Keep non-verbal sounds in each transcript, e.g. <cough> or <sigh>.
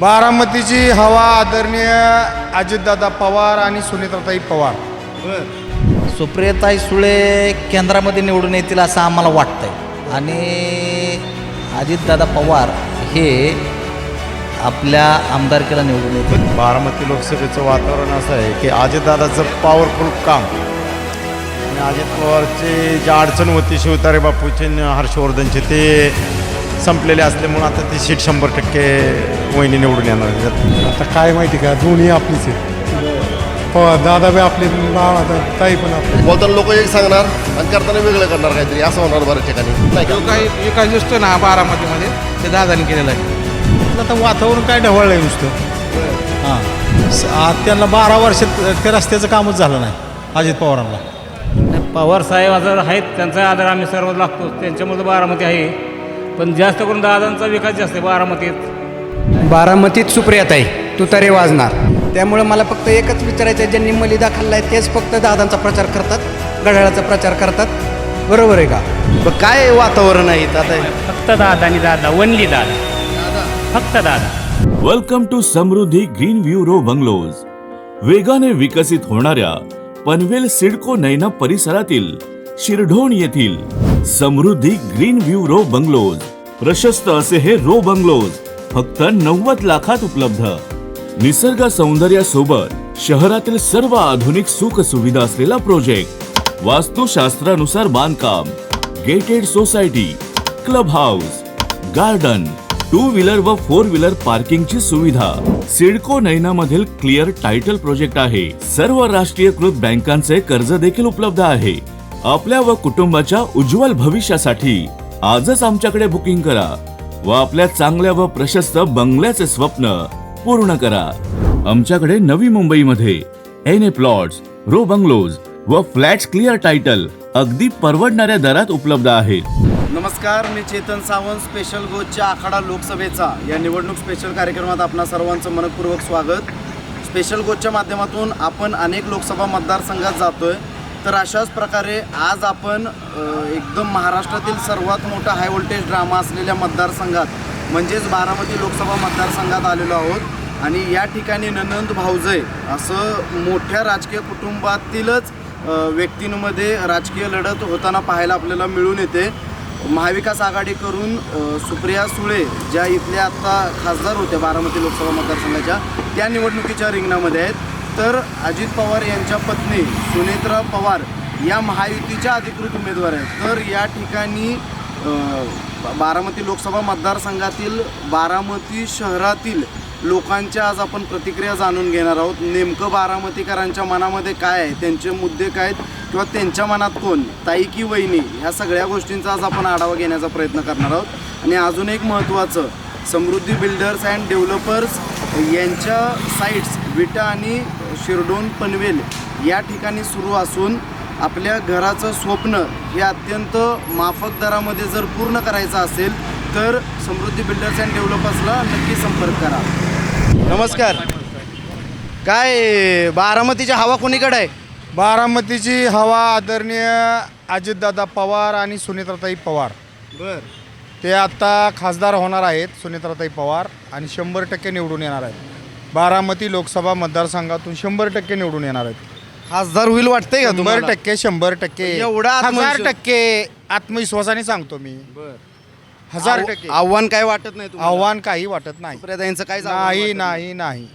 बारामतीची हवा आदरणीय अजितदादा पवार आणि सुनीताताई पवार. सुप्रियताई सुळे केंद्रामध्ये निवडून येतील असं आम्हाला वाटतंय. आणि अजितदादा पवार हे आपल्या आमदारकीला निवडून येतील. बारामती लोकसभेचं वातावरण असं आहे की अजितदादाचं पॉवरफुल काम. आणि अजित पवारची जी अडचण होती शिवतारे बापूचे हर्षवर्धनचे ते संपलेले असल्यामुळे आता ती सीट शंभर टक्के वहिनी निवडून येणार आहेत. आता काय माहिती का दोन्ही आपलीच आहे पवार दादा बी आपले बाळा दा- ताई पण आपले. बोलताना लोक एक सांगणार आणि करताना वेगळं करणार काहीतरी असं होणार बऱ्याच ठिकाणी. नाही जो का? काही विकास दिसतो ना बारामतीमध्ये ते दादानी केलेला आहे. आता वातावरण काय ढवळलं आहे नुसतं? हां. स- आ- त्यांना बारा वर्षात त्या रस्त्याचं कामच झालं नाही अजित पवारांना. पवार साहेब जर आहेत त्यांचा आदर आम्ही सर्व लागतो. त्यांच्यामुळे बारामती आहे. पण जास्त करून दादांचा विकास जास्त आहे बारामतीत. बारामतीत सुप्रियाताई तुतारे वाजणार. त्यामुळे मला फक्त एकच विचारायचं आहे ज्यांनी मलिदा खाल्लाय तेच फक्त दादांचा प्रचार करतात घड्याळाचा प्रचार करतात. बरोबर आहे का? काय वातावरण आहे आता? फक्त दादा आणि दादा वनली दादा. फक्त दादा. Welcome to Samruddhi green view row bungalows वेगाने विकसित होणाऱ्या पनवेल सिडको नैना परिसरातील शिरढोण येथील Samruddhi green view row bungalows. प्रशस्त असे हे रो बंगलोज फक्त नव्वद लाखात उपलब्ध. निसर्ग सौंदर्यासोबत शहरातील सर्व आधुनिक सुख सुविधा असलेला प्रोजेक्ट वास्तुशास्त्रानुसार बांधकाम gated society club house garden two wheeler व फोर व्हीलर पार्किंगची सुविधा. सिडको नैना मधील क्लिअर टायटल प्रोजेक्ट आहे. सर्व राष्ट्रीयकृत बँकांचे कर्ज देखील उपलब्ध आहे. आपल्या व कुटुंबाच्या उज्ज्वल भविष्यासाठी आजच आमच्याकडे बुकिंग करा व आपल्या चांगल्या व प्रशस्त बंगल्याचे स्वप्न पूर्ण करा. आमच्याकडे नवी मुंबईमध्ये N A plots row bungalows व फ्लॅट्स क्लिअर टायटल अगदी परवडणाऱ्या दरात उपलब्ध आहेत. नमस्कार मी चेतन सावंत स्पेशल गोजच्या आखाडा लोकसभेचा या निवडणूक स्पेशल कार्यक्रमात आपणा सर्वांचं मनपूर्वक स्वागत. स्पेशल गोचच्या माध्यमातून आपण अनेक लोकसभा मतदारसंघात जातोय. तर अशाच प्रकारे आज आपण एकदम महाराष्ट्रातील सर्वात मोठा हाय व्होल्टेज ड्रामा असलेल्या मतदारसंघात म्हणजेच बारामती लोकसभा मतदारसंघात आलेलो आहोत. आणि या ठिकाणी ननंद भाऊजय असं मोठ्या राजकीय कुटुंबातीलच व्यक्तींमध्ये राजकीय लढत होताना पाहायला आपल्याला मिळून येते. महाविकास आघाडी करून सुप्रिया सुळे ज्या इथल्या आत्ता खासदार होत्या बारामती लोकसभा मतदारसंघाच्या त्या निवडणुकीच्या रिंगणामध्ये आहेत. तर अजित पवार यांच्या पत्नी सुनेत्रा पवार या महायुतीच्या अधिकृत उमेदवार आहेत. तर या ठिकाणी बारामती लोकसभा मतदारसंघातील बारामती शहरातील लोकांच्या आज आपण प्रतिक्रिया जाणून घेणार आहोत. नेमकं बारामतीकरांच्या मनामध्ये काय आहे? त्यांचे मुद्दे काय आहेत? किंवा त्यांच्या मनात कोण? ताई की वहिनी? ह्या सगळ्या गोष्टींचा आज आपण आढावा घेण्याचा प्रयत्न करणार आहोत. आणि अजून एक महत्त्वाचं समृद्धी बिल्डर्स अँड डेव्हलपर्स यांच्या साईट्स विटा आणि शिरडोन पनवेल या ठिकाणी सुरू असून आपल्या घराचं स्वप्न हे अत्यंत माफक दरामध्ये जर पूर्ण करायचं असेल तर समृद्धी बिल्डर्स अँड डेव्हलपर्सला नक्की संपर्क करा. नमस्कार. काय बारामतीच्या हवा कोणीकडे आहे? बारामतीची हवा आदरणीय अजितदादा पवार आणि सुनीताताई पवार. बर. ते आत्ता खासदार होणार आहेत सुनीताताई पवार आणि शंभर टक्के निवडून येणार आहेत. बारामती लोकसभा मतदारसंघातून शंभर टक्के निवडून येणार आहेत. खासदार होईल वाटतंय का शंभर तुम्हाला? टक्के शंभर टक्के. एवढा हजार आत्मविश्वास- टक्के आत्मविश्वासाने सांगतो मी. हजार आव- टक्के. आव्हान काय वाटत नाही तुम्हाला? आव्हान काही वाटत नाही. सुप्रियाताईंचं काय नाही नाही? नाही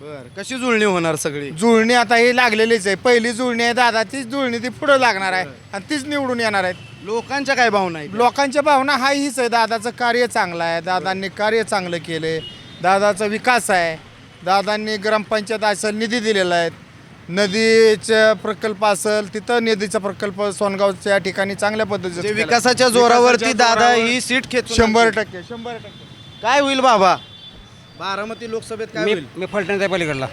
बर. कशी जुळणी होणार सगळी? जुळणी आता ही लागलेलीच आहे. पहिली जुळणी आहे दादा तीच जुळणी ती पुढे लागणार आहे आणि तीच निवडून येणार आहेत. लोकांच्या काय भावना आहेत? लोकांच्या भावना हा हीच आहे. दादाचं कार्य चांगलं आहे. दादांनी कार्य चांगलं केलं दादाचा विकास आहे. दादांनी ग्रामपंचायत असेल निधी दिलेला आहे. नदीचा प्रकल्प असेल तिथं नदीचा प्रकल्प सोनगावच्या ठिकाणी चांगल्या केला. विकासाच्या जोरावरती दादा ही सीट खेच शंभर टक्के शंभर टक्के. काय होईल बाबा? बारामती लोकसभेत काय होईल? मी फलटणच्या पलीकडला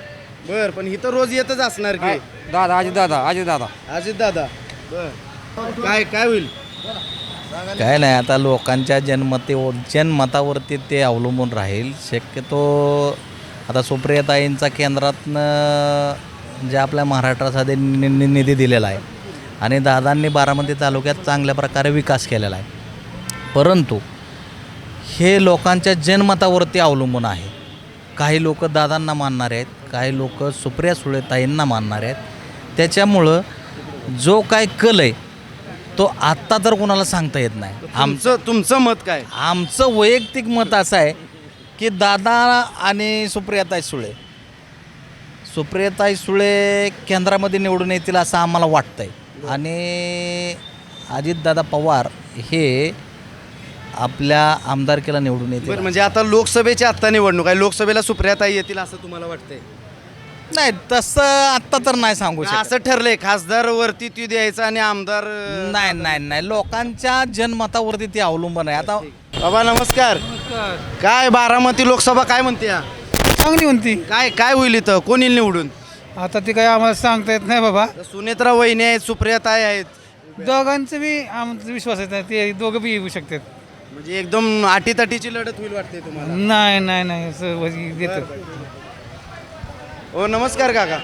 बर पण इथं रोज येतच असणार की. दादा अजित दादा अजित दादा. अजित दादा बर. काय काय होईल? काय नाही आता लोकांच्या जनमते जनमतावरती ते अवलंबून राहील. शक्यतो आता सुप्रियताईंचा केंद्रातनं जे आपल्या महाराष्ट्रासाठी नि- नि- निधी दिलेला आहे आणि दादांनी बारामती तालुक्यात चांगल्या प्रकारे विकास केलेला आहे. परंतु हे लोकांच्या जनमतावरती अवलंबून आहे. काही लोक दादांना मानणारे आहेत काही लोक सुप्रिया सुळेताईंना मानणारे आहेत. त्याच्यामुळं जो काय कल आहे तो आत्ता तर कोणाला सांगता येत नाही. आम आमचं तुमचं मत काय? आमचं वैयक्तिक मत असं आहे की दादा आणि सुप्रियाताई सुळे. सुप्रियाताई सुळे केंद्रामध्ये निवडून येतील असं आम्हाला वाटतंय. आणि अजितदादा पवार हे आपल्या आमदारकीला निवडून येतील. बरं म्हणजे आता लोकसभेची आत्ता निवडणूक आहे. लोकसभेला सुप्रियाताई येतील असं तुम्हाला वाटतंय? नाही तसं आत्ता तर नाही सांगू शकत. असं ठरलंय खासदार वरती ती द्यायचा आणि आमदार नाही नाही नाही. लोकांच्या जनमतावरती ते अवलंबून आहे. आता बाबा नमस्कार. काय बारामती लोकसभा काय म्हणते या? चांगली म्हणती. काय काय होईल इथं? कोण येईल निवडून? आता ते काही आम्हाला सांगता येत नाही बाबा. तर सुनेत्रा वहिनी आहेत सुप्रियाताई आहेत. दोघांचं बी आमचा विश्वास आहे ते दोघं बी येऊ शकतात. म्हणजे एकदम आटीतटीची लढत होईल वाटते तुम्हाला? नाही नाही नाही. असं देतं. हो नमस्कार काका.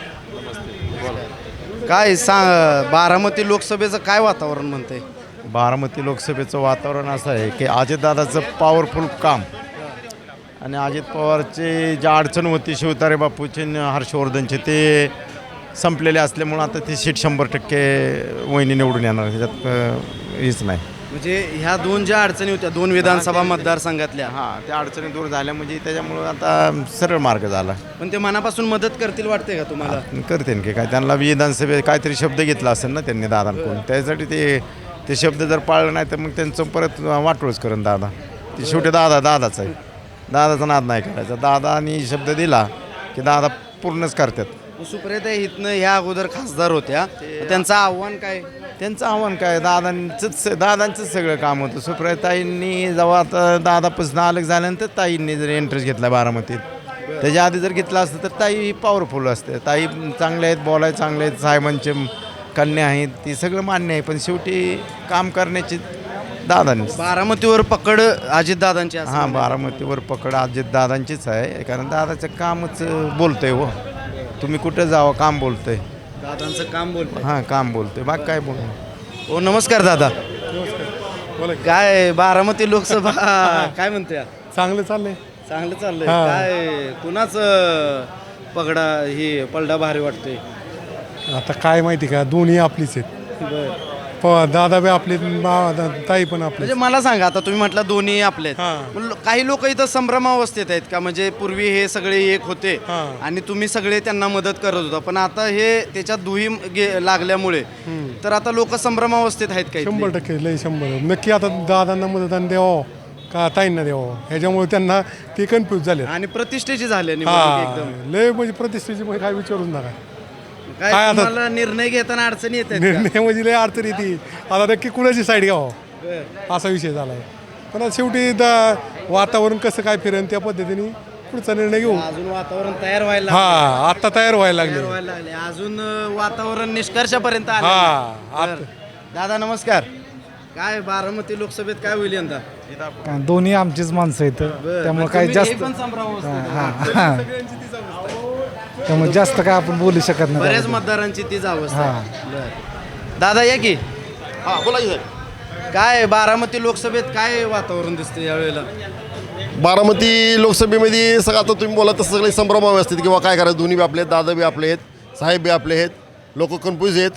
काय सांग बारामती लोकसभेचं काय वातावरण म्हणतंय? बारामती लोकसभेचं वातावरण असं आहे की अजितदादाचं पॉवरफुल काम. आणि अजित पवारचे ज्या अडचण होती शिवतारे बापूचे हर्षवर्धनचे ते संपलेले असल्यामुळं आता ती सीट शंभर टक्के वहिनी निवडून येणार त्याच्यात हेच नाही. म्हणजे ह्या दोन ज्या अडचणी होत्या दोन विधानसभा मतदारसंघातल्या हां त्या अडचणी दूर झाल्या म्हणजे त्याच्यामुळं आता सरळ मार्ग झाला. पण ते मनापासून मदत करतील वाटते का तुम्हाला? करते की काय त्यांना विधानसभेत काहीतरी शब्द घेतला असेल ना त्यांनी दादांकडून त्यासाठी ते ते शब्द जर पाळलं नाही तर मग त्यांचं परत वाटोळच करून दादा. ते शेवटी दादा दादाच आहे. दादाचा नाद नाही करायचा. दादानी शब्द दिला की दादा पूर्णच करतात. सुप्रियाताई इथनं ह्या अगोदर खासदार होत्या. त्यांचं आव्हान काय? त्यांचं आव्हान काय? दादांचंच दादांचंच सगळं काम होतं. सुप्रियाताईंनी जेव्हा आता दादापासून अलग झाल्यानंतर ताईंनी जर इंटरेस्ट घेतला बारामतीत. त्याच्या आधी जर घेतला असतं तर ताई पॉवरफुल असते. ताई चांगले आहेत बोलाय चांगले आहेत साहेबांचे कन्या आहेत ती सगळं मान्य आहे पण शेवटी काम करण्याची दादांनी. बारामतीवर पकड अजितदादांची असं हां बारामतीवर पकड अजित दादांचीच आहे. कारण दादाचं कामच बोलतंय हो. तुम्ही कुठं जावं काम बोलतंय. दादांचं काम बोल हां काम बोलतोय. बाग काय बोल हो नमस्कार दादा. काय बारामती लोकसभा? <laughs> काय म्हणते चांगलं चाललंय. चांगलं चाललंय. काय कुणाचं पगडा हे पलडा भारी वाटतोय? आता काय माहिती का दोन्ही आपलीच आहेत. प दादा बी आपले ताई पण आपले म्हणजे मला सांगा आता तुम्ही म्हटलं दोन्ही आपले आहेत. हां. लो- काही लोक इथं संभ्रमावस्थेत आहेत का? म्हणजे पूर्वी हे सगळे एक होते हां. आणि तुम्ही सगळे त्यांना मदत करत होता. पण आता हे त्याच्यात दुही गे- लागल्यामुळे तर आता लोक संभ्रमावस्थेत आहेत काही शंभर टक्के लय शंभर. नक्की आता दादांना मतदान द्यावं का ताईंना द्यावं ह्याच्यामुळे त्यांना ते कन्फ्यूज झाले आणि प्रतिष्ठेची झाले निवडणूक एकदम. लय म्हणजे प्रतिष्ठेची म्हणजे काय विचारूच नका. काय काय आता- तुम्हाला निर्णय घेताना अडचणी येतात का? निर्णय म्हणजे लय अडचण येते. आता नक्की कुणाची साईड घ्यावं? असा विषय झाला आहे पण आता शेवटी दा वातावरण कसं काय फिरेन त्या पद्धतीने पुढचा निर्णय घेऊ. अजून वातावरण तयार व्हायला हा लागलंय. आता तयार व्हायला तयार लागले व्हायला लागले अजून अं, वातावरण निष्कर्षापर्यंत आलं हा. दादा नमस्कार. काय बारामती लोकसभेत काय होईल यंदा? दोन्ही आमचीच माणसं आहेत. त्यामुळे हे जास्त पण. हां हां त्यामुळे जास्त काय आपण बोलू शकत नाही बऱ्याच. मतदारांची तीच अवस्था हां. आहे. बरं. दादा या की हां बोला की साहेब काय बारामती लोकसभेत काय वातावरण दिसतं यावेळेला बारामती लोकसभेमध्ये सगळं आता तुम्ही बोला तसं सगळे संभ्रमावे असतात किंवा काय करायचं दोन्ही बी आपले आहेत दादा बी आपले आहेत साहेब बी आपले आहेत लोक कन्फ्यूज आहेत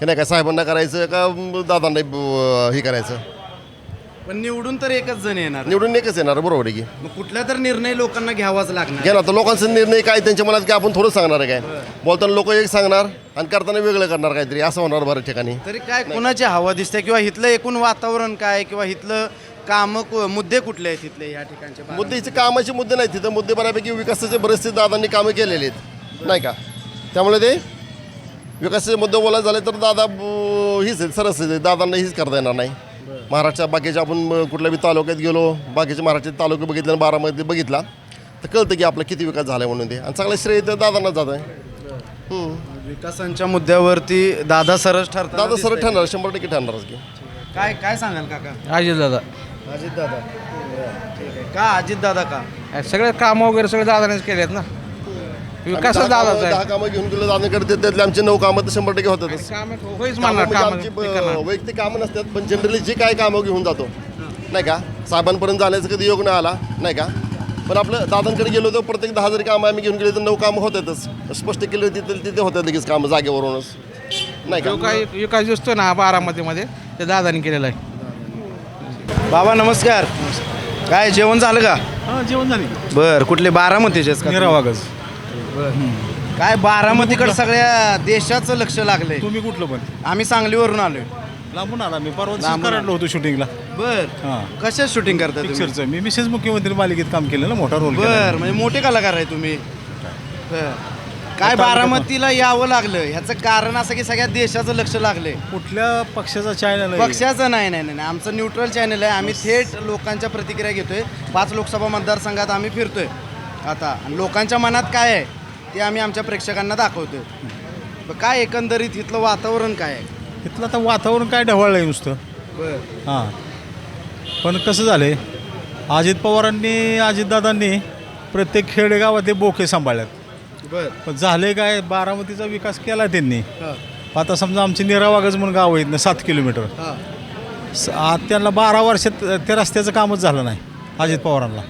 की नाही काय साहेबांना करायचं का दादांना हे करायचं पण निवडून तर एकच जण येणार. निवडून एकच येणार बरोबर आहे की. मग कुठला तर निर्णय लोकांना घ्यावाच लागणार. घ्या ना तर लोकांचा निर्णय काय त्यांच्या मनात काय आपण थोडं सांगणार आहे काय? बोलताना लोक एक सांगणार आणि करताना वेगळं करणार काहीतरी असं होणार बऱ्याच ठिकाणी. तरी काय कोणाची हवा दिसते किंवा इथलं एकूण वातावरण काय किंवा इथलं काम मुद्दे कुठले आहेत इथले या ठिकाणचे? मुद्द्याचे कामाचे मुद्दे नाहीत तिथं मुद्दे बऱ्यापैकी विकासाचे बरेचसे दादांनी कामं केलेले आहेत. नाही का? त्यामुळे ते विकासाचे मुद्दे बोलायचे झाले तर दादा ब- हीच आहेत सरस आहेत दादांना हीच करता येणार नाही. महाराष्ट्रात बाकीच्या आपण कुठल्या बी तालुक्यात गेलो बाकीचे महाराष्ट्राचे तालुके बघितले आणि बारामती बघितला तर कळतं की आपला किती विकास झाला म्हणून ते. आणि चांगलं श्रेय तर दादांना जात आहे. विकासांच्या मुद्द्यावरती दादा सरस ठरतात दादा सरळ ठरणार शंभर टक्के ठरणारच की. काय काय सांगाल काका? अजित दादा. अजित दादा. ठीक आहे. का अजित दादा का? सगळे कामं वगैरे सगळे दादानेच केलेत ना. विकास आम्ही दहा दादाचा कामं- दहा कामं घेऊन गेलो दादाकडे त्यातले आमचे नऊ कामं तर शंभर टक्के होतातच. कामं म्हणजे आमची वैयक्तिक कामं नसतात पण जनरली जे काय कामं घेऊन जातो. नाही का? साहेबांपर्यंत जाण्याचा कधी योग नाही आला नाही का? पण आपलं दादांकडे गेलो तर प्रत्येक दहा जरी कामं आम्ही घेऊन गेले तर नऊ कामं होतातच. स्पष्ट केली होती तर तिथे होतात लगेच कामं जागेवरूनच. नाही जो का काही विकास दिसतो ना बारामतीमध्ये ते दादानी केलेला आहे. बाबा नमस्कार. काय जेवण झालं का? हां जेवण झाले. बर कुठले बारामतीचेच का निरावागज काय बारामतीकडे सगळ्या देशाचं लक्ष लागलंय. तुम्ही कुठलं पण? आम्ही सांगलीवरून आलोय. लांबून आला मी परवा लांबून होतो शूटिंगला. बर. हां. कशात शूटिंग करता तुम्ही? पिक्चरचं मी मिसेस मुख्यमंत्री मालिकेत काम केलं ना मोठा रोल बर म्हणजे मोठे कलाकार आहे तुम्ही. बर. काय बारामतीला यावं लागलं? ह्याचं कारण असं की सगळ्या देशाचं लक्ष लागलंय. कुठल्या पक्षाचा चॅनल पक्षाचं नाही नाही नाही नाही. आमचं न्यूट्रल चॅनल आहे. आम्ही थेट लोकांच्या प्रतिक्रिया घेतोय. पाच लोकसभा मतदारसंघात आम्ही फिरतोय. आता आणि लोकांच्या मनात काय आहे? ते आम्ही आमच्या प्रेक्षकांना दाखवतोय. ब- काय एकंदरीत इथलं वातावरण काय आहे? इथलं आता वातावरण काय ढवळलं आहे नुसतं. बर. हां. पण कसं झालं आहे अजित पवारांनी अजितदादांनी प्रत्येक खेडेगावात ते बोके सांभाळल्यात. बर. पण झाले काय? बारामतीचा विकास केला त्यांनी. आता समजा आमचे निरावागज म्हणून गाव आहेत ना सात किलोमीटर. त्यांना बारा वर्षात त्या रस्त्याचं कामच झालं नाही अजित पवारांना.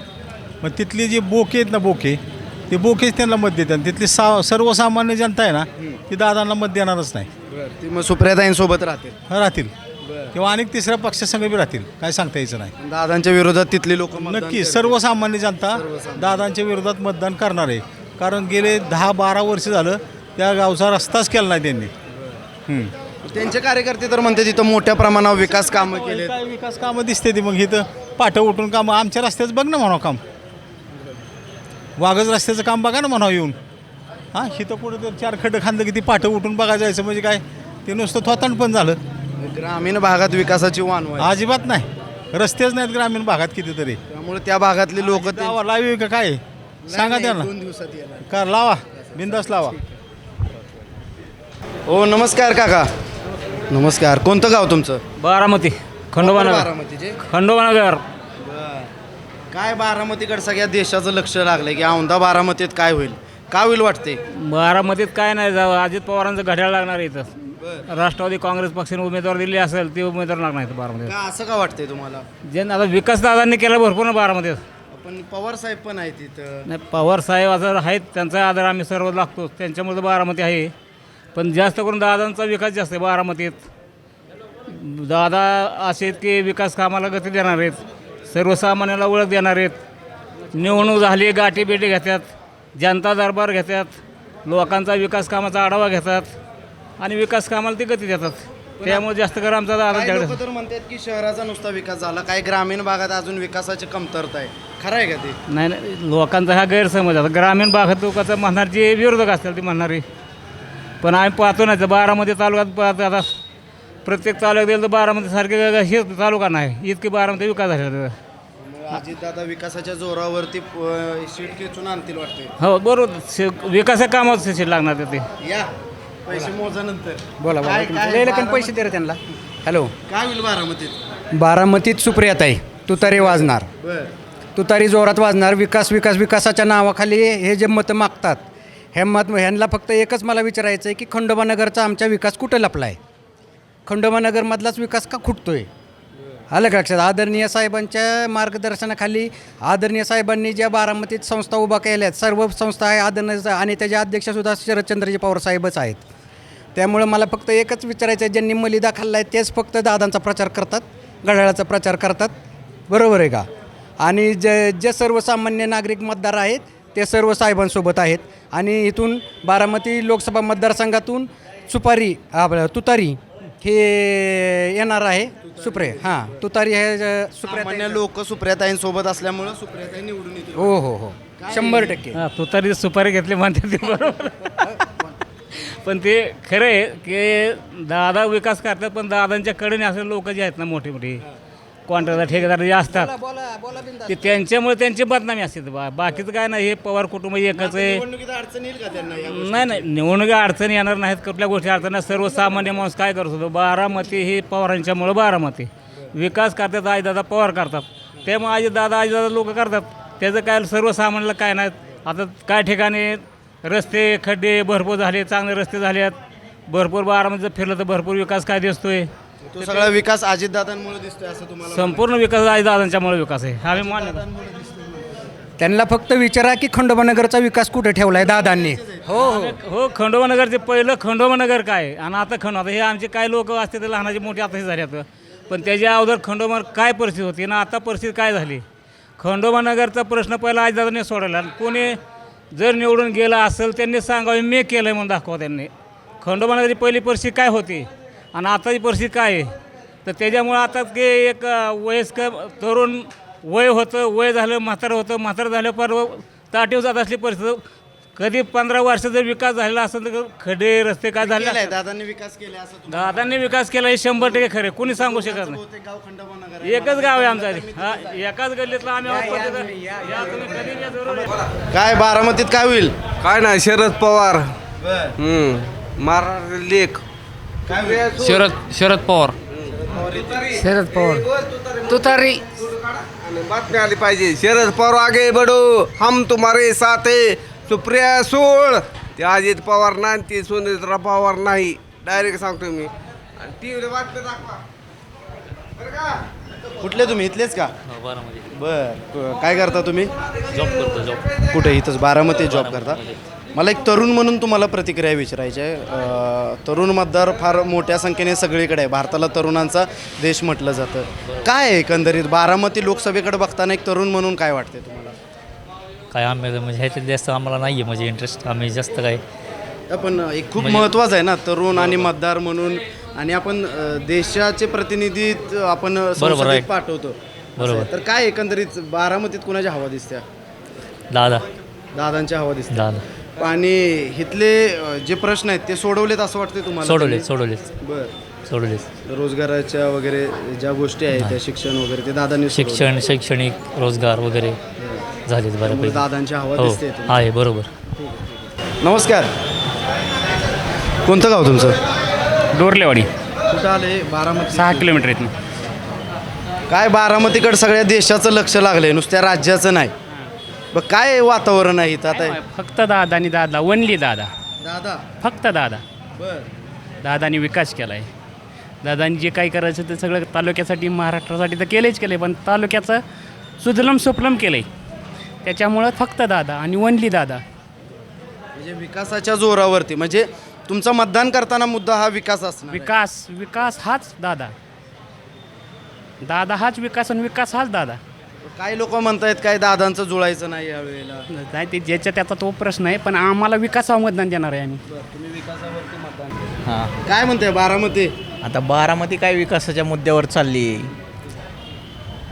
मग तिथली जी बोके आहेत ना बोके ते बोकेच त्यांना मत देतात. तिथली सा सर्वसामान्य जनता आहे ना ती दादांना मत देणारच नाही. ती मग सुप्रियाताईंसोबत राहतील. राहतील. किंवा अनेक तिसऱ्या पक्षासंघ बी राहतील. काय सांगता यायचं नाही. दादांच्या विरोधात तिथली लोक नक्की सर्वसामान्य जनता दादांच्या विरोधात मतदान करणार आहे. कारण गेले दहा बारा वर्ष झालं त्या गावचा रस्ताच केला नाही त्यांनी. हम्म. त्यांचे कार्यकर्ते तर म्हणते तिथं मोठ्या प्रमाणावर विकास कामं केले काय विकास कामं दिसते ती मग इथं पाठं उठून कामं आमच्या रस्त्याचं बघ ना म्हणावं काम. वाघच रस्त्याचं काम बघा ना म्हणावं येऊन. हां इथं कुठं तर चार खड्डं खांदं की ती पाठं उठून बघायला जायचं म्हणजे काय ते नुसतं थोतांड पण झालं. ग्रामीण भागात विकासाची वाण व्हावी. अजिबात नाही. रस्तेच नाहीत ग्रामीण भागात कितीतरी. त्यामुळे त्या भागातली लोक लावा लावी का काय? सांगा त्यांना. दोन दिवसात येणार. का लावा. बिंदास लावा. हो नमस्कार काका. नमस्कार. कोणतं गाव तुमचं? बारामती खंडोबानगर बारामतीचे? खंडोबानगर काय बारामतीकडे सगळ्या देशाचं लक्ष लागलंय की औंधा बारामतीत काय होईल? का होईल वाटते? बारामतीत काय नाही जावं. अजित पवारांचं घड्याळ लागणार आहे इथं. राष्ट्रवादी काँग्रेस पक्षाने उमेदवार दिले असेल ते उमेदवार लागणार आहेत बारामतीत. का असं का वाटतंय तुम्हाला? जे आता विकास दादांनी केला भरपूर ना बारामतीत. पण पवार साहेब पण आहेत तिथं नाही पवार साहेब असं आहेत त्यांचा आदर आम्ही सर्व लागतो त्यांच्यामुळे तर बारामती आहे. पण जास्त करून दादांचा विकास जास्त आहे बारामतीत. दादा असे आहेत की विकास कामाला गती देणार आहेत. सर्वसामान्याला ओळख देणार आहेत. निवडणूक झाली गाठी बेटी घेतात जनता दरबार घेतात लोकांचा विकास कामाचा आढावा घेतात आणि विकास कामाला ते गती देतात. त्यामुळे जास्त करून आमचा दादा तर म्हणतात की शहराचा नुसता विकास झाला काही ग्रामीण भागात अजून विकासाची कमतरता आहे. खरं आहे का ते? नाही नाही लोकांचा हा गैरसमज आता ग्रामीण भागात लोकांचं म्हणणार जे विरोधक असतील ते म्हणणारे. पण आम्ही पाहतो नाही तर बारामती तालुक्यात पाहतो आता प्रत्येक तालुक्यात गेलं तर बारामती सारखे हे तालुका नाही. इतके बारामती विकास झालेला अजित दादा विकासाच्या जोरावरती अं, सीट खेचून आणतील वाटते हो बरोबर. शे- विकासाच्या कामात शेती लागणार ते. या पैसे मोजानंतर. बोला बोला. काय-. काय लय लेकन बारामती- पैसे दे रे त्यांना. हॅलो. काय होईल बारामतीत? बारामतीत सुप्रियाताई तुतारी वाजणार. बर. तुतारी जोरात वाजणार. विकास विकास विकासाच्या नावाखाली हे जे मतं मागतात हे मत ह्यांना फक्त एकच मला विचारायचं आहे की खंडोबानगरचा आमचा विकास कुठं लपला आहे खंडोबानगरमधलाच विकास का खुटतोय आलं का लक्षात? आदरणीय साहेबांच्या मार्गदर्शनाखाली आदरणीय साहेबांनी ज्या बारामतीत संस्था उभा केल्या आहेत सर्व संस्था आहे आदरणीय आणि त्याचे अध्यक्षसुद्धा शरदचंद्रजी पवार साहेबच आहेत. त्यामुळं मला फक्त एकच विचारायचं आहे ज्यांनी मलिदा खाल्ला आहे तेच फक्त दादांचा प्रचार करतात घड्याळाचा प्रचार करतात. बरोबर आहे का? आणि जे जे सर्वसामान्य नागरिक मतदार आहेत ते सर्व साहेबांसोबत आहेत. आणि इथून बारामती लोकसभा मतदारसंघातून सुपारी आपलं तुतारी हे येणार आहे सुप्रे हां तुतारी हे सुप्रिया सामान्य लोक सुप्रियाताईंसोबत असल्यामुळं सुप्रियाताई निवडून येतील. हो हो हो. शंभर टक्के. हा तू तरी सुपारी घेतली म्हणते ते बरोबर. पण ते खरं आहे की दादा विकास करतात पण दादांच्या कडेने असे लोक जे आहेत ना मोठे मोठे कॉन्ट्रॅक्टर ठेकेदार जे असतात ते त्यांच्यामुळे त्यांची बदनामी असते. बा बाकीचं काय नाही हे पवार कुटुंब एकच आहे. नाही नाही निवडणुका अडचणी येणार नाहीत कुठल्या गोष्टी अडचण नाही. सर्वसामान्य माणूस काय करत होतो? बारामती ही पवारांच्यामुळं बारामती. विकास करतात आई दादा पवार करतात. त्यामुळे आई दादा आई दादा लोक करतात. त्याचं काय सर्वसामान्याला काय नाहीत आता काय ठिकाणी रस्ते खड्डे भरपूर झाले चांगले रस्ते झाले आहेत भरपूर बारामतीचं फिरलं तर भरपूर विकास काय दिसतोय? तो सगळा विकास अजितदादांमुळे दिसतोय असं तुम्हाला संपूर्ण विकास आई दादांच्यामुळे विकास आहे. आम्ही मान्य त्यांना फक्त विचारा की खंडोबानगरचा विकास कुठे ठेवला आहे दादांनी? हो हो. हो खंडोबानगरचे पहिलं खंडोबानगर काय? आणि आता खंडो आता हे आमचे काय लोक असते ते लहानाचे मोठे आता हे झाले आता. पण त्याच्या अगोदर खंडोबा काय परिस्थिती होती ना आता परिस्थिती काय झाली? खंडोबानगरचा प्रश्न पहिला आजदादांनी सोडवला. आणि कोणी जर निवडून गेला असेल त्यांनी सांगावे मी केलं आहे म्हणून दाखवा त्यांनी. खंडोबानगरची पहिली परिस्थिती काय होती? आणि आताची परिस्थिती काय आहे? तर त्याच्यामुळं आता ते एक वयस्कर तरुण वय होतं वय झालं म्हातारं होतं म्हातारं झालं पर ताटीव जात असली परिस्थिती. कधी पंधरा वर्ष जर विकास झालेला असेल तर खडे रस्ते काय झाले. दादांनी विकास केलाय असं दादांनी विकास केला हे शंभर टक्के खरे कोणी सांगू शकत नाही. बहुतेक गाव खंडोबानगर एकच गाव आहे आमचं हा एकाच गल्लीतला आम्ही आहोत. पण तिथं- या तुम्ही कधी या जरूर या. काय बारामतीत काय होईल? काय नाही शरद पवार. बर. महाराज लेख. शरद शरद पवार. शरद पवार. तुतारी. बातमी आली पाहिजे. शरद पवार आगे बडो हम तुम्हारे साथ. है सुप्रिया सोळ. ते अजित पवार नाही ते सुनेत्रा पवार नाही. डायरेक्ट सांगतो मी. आणि टी व्हीला बातम्या दाखवा. बरं का? कुठले तुम्ही? इथलेच का? बर. काय करता तुम्ही? जॉब करतो जॉब कुठे? इथंच बारामती जॉब करता? मला एक तरुण म्हणून तुम्हाला प्रतिक्रिया विचारायची आहे. तरुण मतदार फार मोठ्या संख्येने सगळीकडे आहे. भारताला तरुणांचा देश म्हटलं जातं. काय आहे एकंदरीत? बारामती लोकसभेकडे बघताना एक तरुण म्हणून काय वाटते तुम्हाला? काय आम्ही म्हणजे ह्याच्यात जास्त आम्हाला नाही आहे म्हणजे इंटरेस्ट आम्ही जास्त काय पण एक खूप महत्त्वाचं आहे ना तरुण आणि मतदार म्हणून. आणि आपण देशाचे प्रतिनिधी आपण आहे. संसदेत पाठवतो. बरोबर. तर काय एकंदरीत बारामतीत कुणाच्या हवा दिसत्या दादा. दादांच्या हवा दिसत्या दादा. आणि इथले जे प्रश्न आहेत ते सोडवलेत असं वाटतंय तुम्हाला? सोडवले त्यांनी? सोडवलेच बर. सोडवलेच रोजगाराच्या वगैरे ज्या गोष्टी आहेत त्या शिक्षण वगैरे ते दादांनी सोडवलं. शिक्षण शैक्षणिक रोजगार वगैरे झालेत त्यामुळे बऱ्यापैकी दादांची हवा हो दिसते तुम्हाला. आहे बरोबर. नमस्कार. कोणतं गाव तुमचं? डोरलेवाडी. कुठं आले? बारामती सहा किलोमीटर इथून. काय बारामतीकडे सगळ्या देशाचं लक्ष लागलंय नुसत्या राज्याचं नाही. काय वातावरण आहे इथं आता? फक्त दादा आणि दादा वनली दादा. दादा? फक्त दादा. बर. दादानी विकास केला आहे दादांनी जे काही करायचं ते सगळं तालुक्यासाठी महाराष्ट्रासाठी तर केलेच केले पण तालुक्याचं सुजलम सुफलम केलं आहे त्याच्यामुळं फक्त दादा आणि वनली दादा. म्हणजे विकासाच्या जोरावरती म्हणजे तुमचा मतदान करताना मुद्दा हा विकास असणार आहे. विकास विकास हाच दादा. दादा हाच विकास आणि विकास हाच दादा. काही लोक म्हणतायत काय दादांचं जुळायचं नाही यावेळेला नाही ते ज्याच्या त्याचा तो प्रश्न आहे पण आम्हाला विकासावर मतदान देणार आहे आम्ही. तुम्ही विकासावरती मतदान हां. काय म्हणताय बारामती? आता बारामती काय विकासाच्या मुद्द्यावर चालली?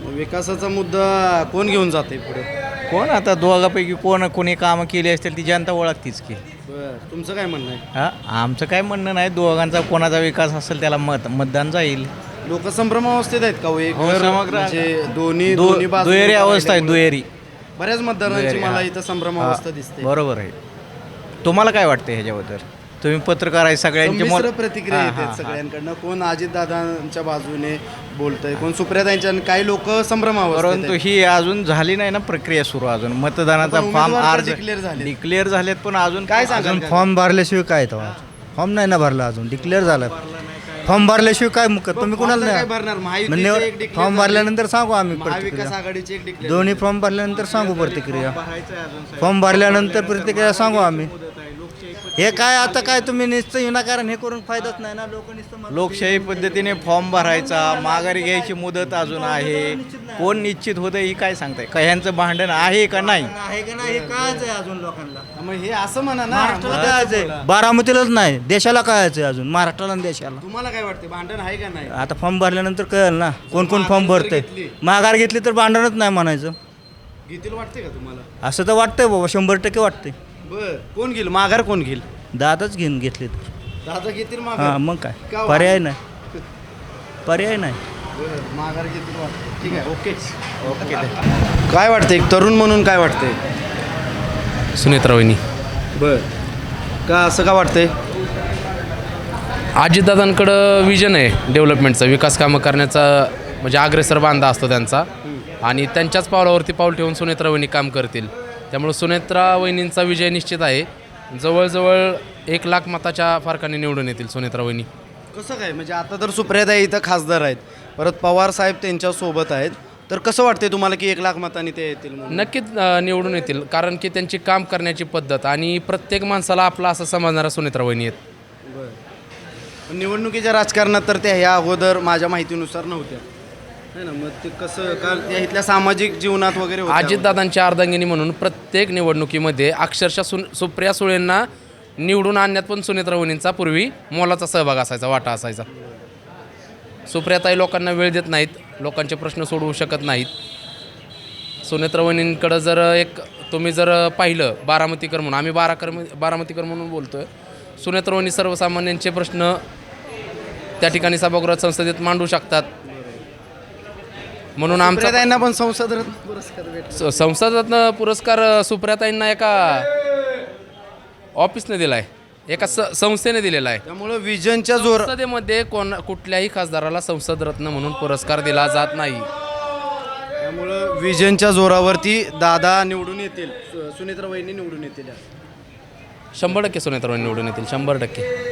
विकासाचा मुद्दा कोण घेऊन जाते पुढे? कोण आता दोघापैकी कोण कोणी कामं केली असतील ती जनता ओळखतीच की. बर तुमचं काय म्हणणं आहे? हां आमचं काय म्हणणं नाही दोघांचा कोणाचा विकास असेल त्याला मत मतदान जाईल. लोक संभ्रमावस्थेत आहेत का हो? एक हो, म्हणजे दोन्ही दु- दोन्ही दुहेरी अवस्था आहे दुहेरी बऱ्याच मतदारांची मला हा. इथं संभ्रमावस्था दिसते बरोबर आहे तुम्हाला काय वाटतं ह्याच्याबद्दल तुम्ही पत्रकार आहे सगळ्यांचे मत- प्रतिक्रिया हां. सगळ्यांकडनं कोण अजितदादांच्या बाजूने बोलतंय कोण सुप्रियातांच्या आणि काही लोक संभ्रमावस्थेत परंतु आहेत. ही अजून झाली नाही ना प्रक्रिया सुरू अजून मतदानाचा पण फॉर्म उमेदवार तर अर्ज declare झालेत. डिक्लेअर झालेत पण अजून काय सांगाल अजून का? फॉर्म भरल्याशिवाय काय तेव्हा फॉर्म नाही ना भरला अजून डिक्लेअर झालं फॉर्म भरल्याशिवाय काय मुक तुम्ही कुणाला नाही भरणार? म्हणजे फॉर्म. भरल्यानंतर सांगू आम्ही महाविकास आघाडीची एक दोन्ही फॉर्म भरल्यानंतर सांगू प्रतिक्रिया. फॉर्म भरल्यानंतर प्रतिक्रिया सांगू आम्ही. हे काय आता काय तुम्ही नुसतं विनाकारण हे करून फायदाच नाही ना? लोक नुसतं लोकशाही पद्धतीने फॉर्म भरायचा माघारी घ्यायची मुदत अजून आहे. कोण निश्चित होतं ही काय सांगताय? का ह्यांचं भांडण आहे का नाही? आहे का नाही हे आहे अजून लोकांना. मग हे असं म्हणा ना महाराष्ट्राला बोला. आहे. बारामतीलाच नाही देशाला कळायचं आहे अजून महाराष्ट्राला आणि देशाला. तुम्हाला काय वाटते भांडण आहे का नाही? आता फॉर्म भरल्यानंतर कळेल ना कोण कोण फॉर्म माघार भरतंय. घेतली. माघार घेतली तर भांडणच नाही म्हणायचं. घेतील वाटते का तुम्हाला? असं तर वाटतंय बाबा शंभर टक्के वाटतंय. बर. कोण घेईल? माघार कोण घेईल? दादाच घेऊन घेतले तर दादा घेतील हां माघार मग काय? हो? पर्याय नाही. पर्याय नाही. बरं, माघार घेतील वाटते ठीक आहे ओके. ओके. काय वाटते एक तरुण म्हणून काय वाटते सुनेत्रा वहिनी बर. का असं का वाटतंय? अजितदादांकडं विजन आहे डेव्हलपमेंटचं विकास कामं करण्याचा म्हणजे अग्रेसर बांधा असतो त्यांचा. आणि त्यांच्याच पावलावरती पाऊल ठेवून सुनेत्रा वहिनी काम करतील. त्यामुळे सुनेत्रा वहिनींचा विजय निश्चित आहे. जवळजवळ एक लाख मताच्या फरकाने निवडून येतील सुनेत्रा वहिनी. कसं काय? म्हणजे आता तर सुप्रियाताई इथं खासदार आहेत. परत पवार साहेब त्यांच्यासोबत आहेत. तर कसं वाटतंय तुम्हाला की एक लाख मतांनी ते येतील म्हणून? नक्कीच अ, निवडून येतील. कारण की त्यांची काम करण्याची पद्धत आणि प्रत्येक माणसाला आपला असं समजणारा सुनेत्रा वहिनी आहेत. निवडणुकीच्या राजकारणात तर त्या ह्या अगोदर माझ्या माहितीनुसार नव्हत्या. है ना मग ते कसं का त्या इथल्या सामाजिक जीवनात वगैरे होत्या? अजितदादांच्या अर्धांगिनी म्हणून प्रत्येक निवडणुकीमध्ये अक्षरशः सुन सुप्रिया सुळेंना निवडून आणण्यात पण सुनेत्रा वहिनींचा पूर्वी मोलाचा सहभाग असायचा वाटा असायचा. सुप्रियाताई लोकांना वेळ देत नाहीत लोकांचे प्रश्न सोडवू शकत नाहीत. सुनेत्रा वहिनींकडं जर एक तुम्ही जर पाहिलं बारामतीकर म्हणून आम्ही बाराकर बारामतीकर म्हणून बोलतो आहे सुनेत्रा वहिनी सर्वसामान्यांचे प्रश्न त्या ठिकाणी सभागृहात संसदेत मांडू शकतात. म्हणून आमचा सुप्रियाताईंना पण संसद रत्न पुरस्कार भेटला. स- संसदातनं पुरस्कार अ, सुप्रियाताईंना एका ऑफिसने दिला आहे एका स संस्थेने दिलेला आहे. त्यामुळं विजनच्या जोर संसदेमध्ये कोण कुठल्याही खासदाराला संसद रत्न म्हणून पुरस्कार दिला जात नाही. त्यामुळं विजनच्या जोरावरती दादा निवडून येतील. सु- सुनेत्रा वहिनी निवडून येतील. शंभर टक्के सुनेत्र निवडून येतील. शंभर टक्के.